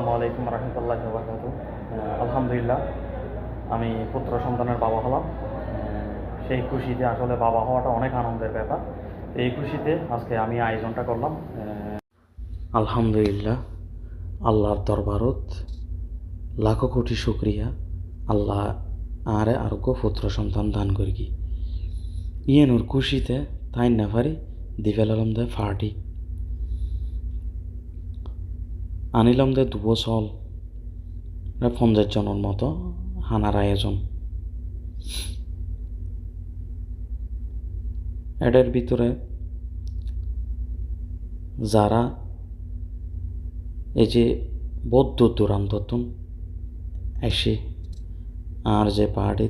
আসসালামু আলাইকুম রহমতুল্লাহ আলহামদুলিল্লাহ, আমি পুত্র সন্তানের বাবা হলাম। সেই খুশিতে আসলে বাবা হওয়াটা অনেক আনন্দের ব্যাপার। এই খুশিতে আজকে আমি আয়োজনটা করলাম। আলহামদুলিল্লাহ, আল্লাহর দরবারত লাখো কোটি শুক্রিয়া। আল্লাহ আরে আর আরোগ্য পুত্র সন্তান দান করি ইয়ে নুর খুশিতে তাই না পারি দিবেল আলম দে ফার্টি আনিলাম দে দুবছল পঞ্চাশ জনের মতো হানার আয়োজন। এটার ভিতরে যারা এই যে বৌদ্ধ দূরান্ততন এসে আর যে পাহাড়ে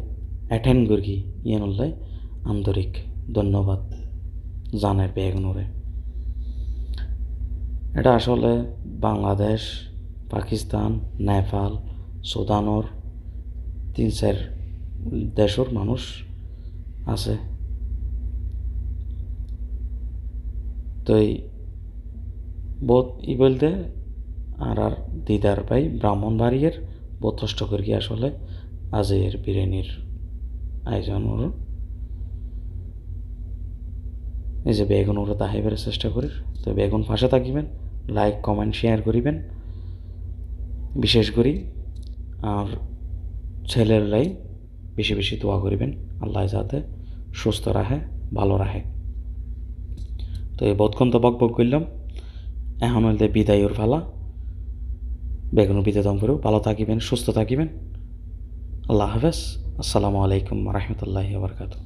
অ্যাটেন্ড করি ইয়েনুল্লাই আন্তরিক ধন্যবাদ জানের বেগুনরে। এটা আসলে বাংলাদেশ, পাকিস্তান, নেপাল, সুদানর তিন চার দেশের মানুষ আছে। তো এই বোধ ই বলতে আর আর দিদার ভাই ব্রাহ্মণবাড়িয়ের বতষ্ট করি আসলে আজের বিরিয়ানির আয়োজন ওর এই যে বেগুন ওরা তাহাইবার চেষ্টা করি, তো বেগুন ফাঁসে থাকিবেন। লাইক কমেন্ট শেয়ার করিবেন। বিশেষ করি, আর ছেলের লাই বেশি বেশি দোয়া করিবেন। আল্লাহ যাতে সুস্থ রাখে ভালো রাখে তো এই বোধক্ষণ বক বক করলাম। এখন হইলে বিদায়র ফালা বেগুন দম করেও ভালো থাকিবেন, সুস্থ থাকিবেন। আল্লাহ হাফেজ। আসসালামু আলাইকুম রহমতুল্লাহ বারকাতু